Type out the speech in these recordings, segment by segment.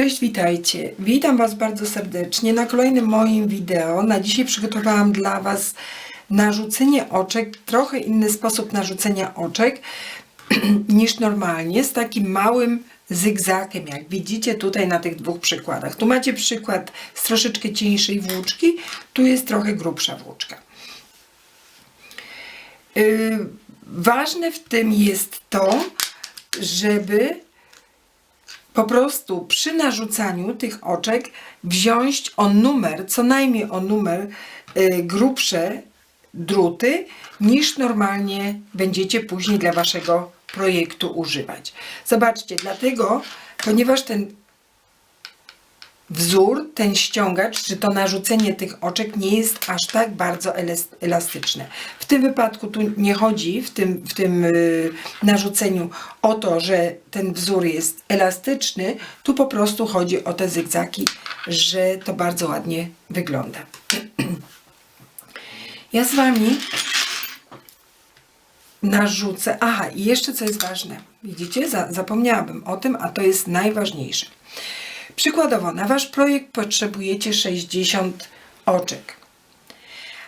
Cześć, witajcie. Witam Was bardzo serdecznie na kolejnym moim wideo. Na dzisiaj przygotowałam dla Was narzucenie oczek, trochę inny sposób narzucenia oczek niż normalnie, z takim małym zygzakiem, jak widzicie tutaj na tych dwóch przykładach. Tu macie przykład z troszeczkę cieńszej włóczki, tu jest trochę grubsza włóczka. Yy, ważne w tym jest to, żeby po prostu przy narzucaniu tych oczek wziąć o numer, co najmniej o numer y, grubsze druty, niż normalnie będziecie później dla waszego projektu używać. Zobaczcie, dlatego, ponieważ ten wzór, ten ściągacz, czy to narzucenie tych oczek nie jest aż tak bardzo elas- elastyczne. W tym wypadku tu nie chodzi w tym, w tym y, narzuceniu o to, że ten wzór jest elastyczny, tu po prostu chodzi o te zygzaki, że to bardzo ładnie wygląda. Ja z Wami narzucę. Aha, i jeszcze co jest ważne. Widzicie, Za, zapomniałabym o tym, a to jest najważniejsze. Przykładowo, na Wasz projekt potrzebujecie 60 oczek.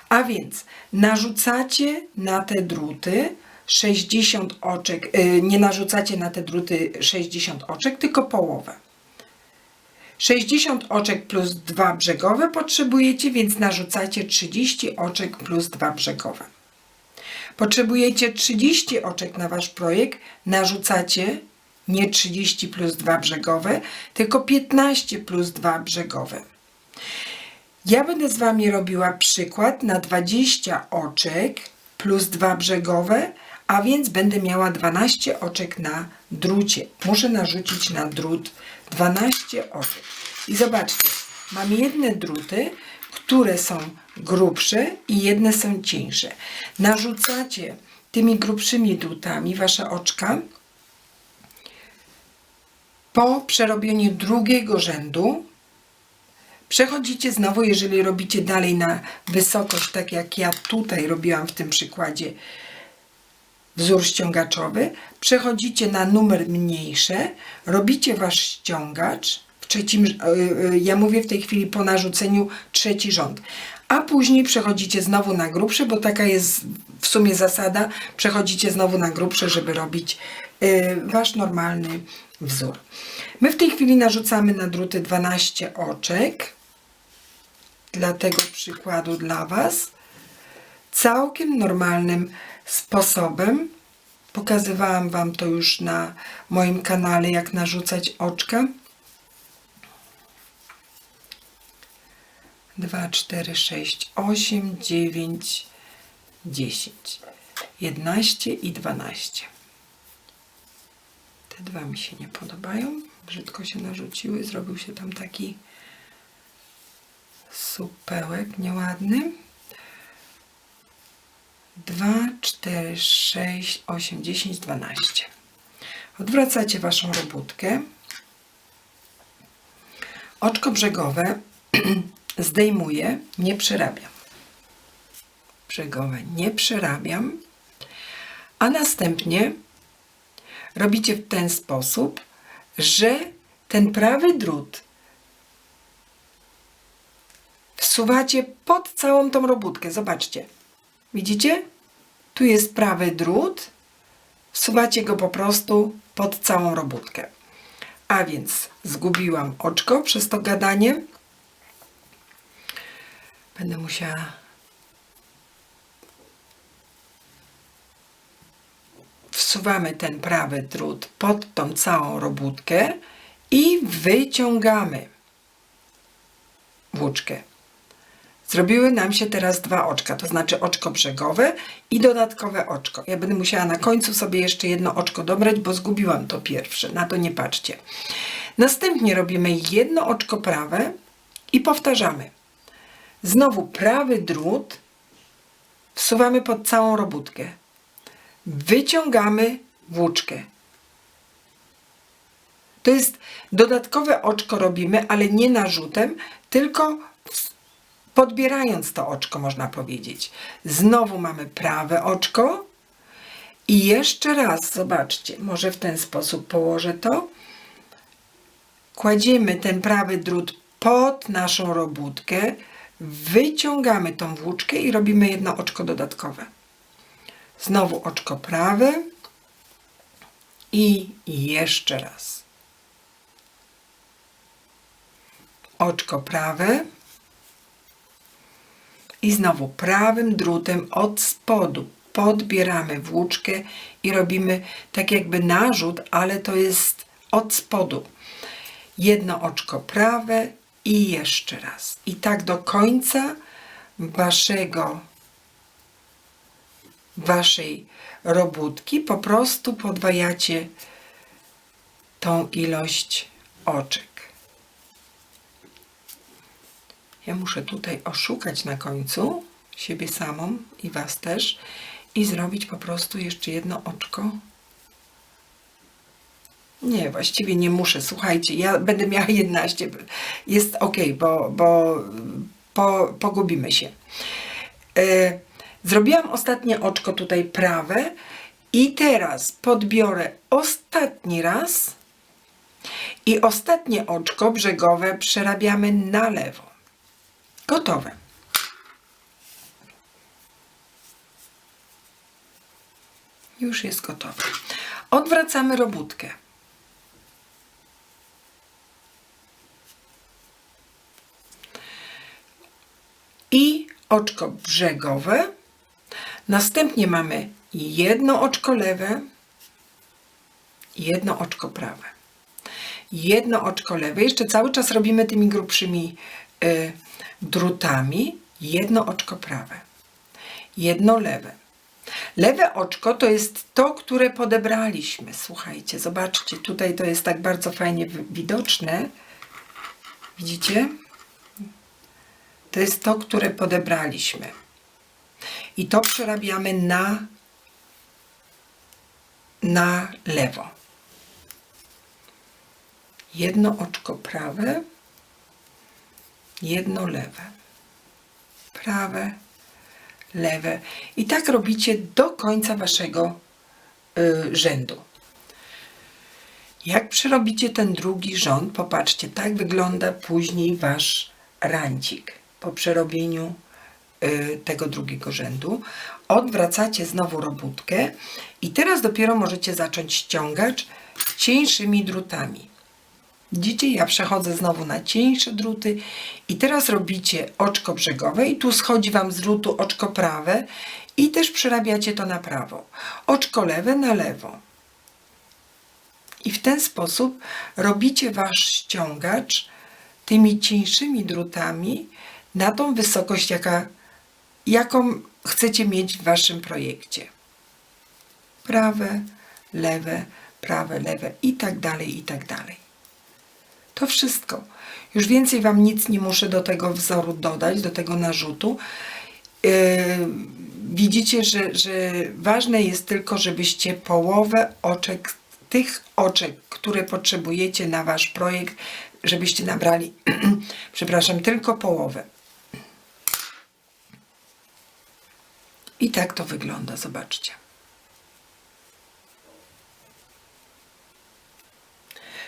A więc narzucacie na te druty 60 oczek, yy, nie narzucacie na te druty 60 oczek, tylko połowę. 60 oczek plus 2 brzegowe potrzebujecie, więc narzucacie 30 oczek plus 2 brzegowe. Potrzebujecie 30 oczek na Wasz projekt, narzucacie nie 30 plus 2 brzegowe, tylko 15 plus 2 brzegowe. Ja będę z Wami robiła przykład na 20 oczek plus 2 brzegowe, a więc będę miała 12 oczek na drucie. Muszę narzucić na drut 12 oczek. I zobaczcie, mam jedne druty, które są grubsze i jedne są cieńsze. Narzucacie tymi grubszymi drutami Wasze oczka po przerobieniu drugiego rzędu przechodzicie znowu, jeżeli robicie dalej na wysokość, tak jak ja tutaj robiłam w tym przykładzie wzór ściągaczowy, przechodzicie na numer mniejsze, robicie wasz ściągacz, w trzecim, yy, yy, ja mówię w tej chwili po narzuceniu trzeci rząd, a później przechodzicie znowu na grubsze, bo taka jest w sumie zasada, przechodzicie znowu na grubsze, żeby robić yy, wasz normalny wzór. My w tej chwili narzucamy na druty 12 oczek dla tego przykładu dla Was całkiem normalnym sposobem. Pokazywałam Wam to już na moim kanale, jak narzucać oczka. 2, 4, 6, 8, 9, 10, 11 i 12. Dwa mi się nie podobają. Brzydko się narzuciły. Zrobił się tam taki supełek nieładny. 2, 4, 6, 8, 10, 12. Odwracacie Waszą robótkę. Oczko brzegowe zdejmuję, nie przerabiam. Brzegowe nie przerabiam, a następnie robicie w ten sposób, że ten prawy drut wsuwacie pod całą tą robótkę. Zobaczcie. Widzicie? Tu jest prawy drut. Wsuwacie go po prostu pod całą robótkę. A więc zgubiłam oczko przez to gadanie. Będę musiała wsuwamy ten prawy drut pod tą całą robótkę i wyciągamy włóczkę. Zrobiły nam się teraz dwa oczka, to znaczy oczko brzegowe i dodatkowe oczko. Ja będę musiała na końcu sobie jeszcze jedno oczko dobrać, bo zgubiłam to pierwsze, na to nie patrzcie. Następnie robimy jedno oczko prawe i powtarzamy. Znowu prawy drut wsuwamy pod całą robótkę wyciągamy włóczkę. To jest dodatkowe oczko robimy, ale nie narzutem, tylko podbierając to oczko, można powiedzieć. Znowu mamy prawe oczko i jeszcze raz, zobaczcie, może w ten sposób położę to. kładziemy ten prawy drut pod naszą robótkę, wyciągamy tą włóczkę i robimy jedno oczko dodatkowe. Znowu oczko prawe i jeszcze raz. Oczko prawe i znowu prawym drutem od spodu podbieramy włóczkę i robimy tak jakby narzut, ale to jest od spodu. Jedno oczko prawe i jeszcze raz. I tak do końca waszego waszej robótki po prostu podwajacie tą ilość oczek. Ja muszę tutaj oszukać na końcu siebie samą i Was też i zrobić po prostu jeszcze jedno oczko. Nie, właściwie nie muszę. Słuchajcie, ja będę miała 11. Jest ok, bo, bo po, pogubimy się. E, zrobiłam ostatnie oczko tutaj prawe i teraz podbiorę ostatni raz i ostatnie oczko brzegowe przerabiamy na lewo. Gotowe. Już jest gotowe. Odwracamy robótkę. I oczko brzegowe. Następnie mamy jedno oczko lewe, jedno oczko prawe. Jedno oczko lewe. Jeszcze cały czas robimy tymi grubszymi y, drutami. Jedno oczko prawe. Jedno lewe. Lewe oczko to jest to, które podebraliśmy. Słuchajcie, zobaczcie, tutaj to jest tak bardzo fajnie wi- widoczne. Widzicie? To jest to, które podebraliśmy. I to przerabiamy na, na lewo. Jedno oczko prawe, jedno lewe. Prawe, lewe. I tak robicie do końca waszego y, rzędu. Jak przerobicie ten drugi rząd, popatrzcie, tak wygląda później wasz rancik po przerobieniu tego drugiego rzędu. Odwracacie znowu robótkę i teraz dopiero możecie zacząć ściągać cieńszymi drutami. Widzicie, ja przechodzę znowu na cieńsze druty i teraz robicie oczko brzegowe i tu schodzi Wam z drutu oczko prawe i też przerabiacie to na prawo. Oczko lewe na lewo. I w ten sposób robicie Wasz ściągacz tymi cieńszymi drutami na tą wysokość, jaka, jaką chcecie mieć w Waszym projekcie. Prawe, lewe, prawe, lewe i tak dalej, i tak dalej. To wszystko. Już więcej Wam nic nie muszę do tego wzoru dodać, do tego narzutu. Yy, widzicie, że, że ważne jest tylko, żebyście połowę oczek, tych oczek, które potrzebujecie na Wasz projekt, żebyście nabrali, przepraszam, tylko połowę. I tak to wygląda, zobaczcie.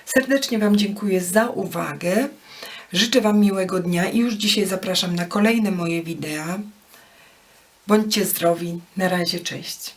Serdecznie Wam dziękuję za uwagę. Życzę Wam miłego dnia i już dzisiaj zapraszam na kolejne moje wideo. Bądźcie zdrowi. Na razie, cześć.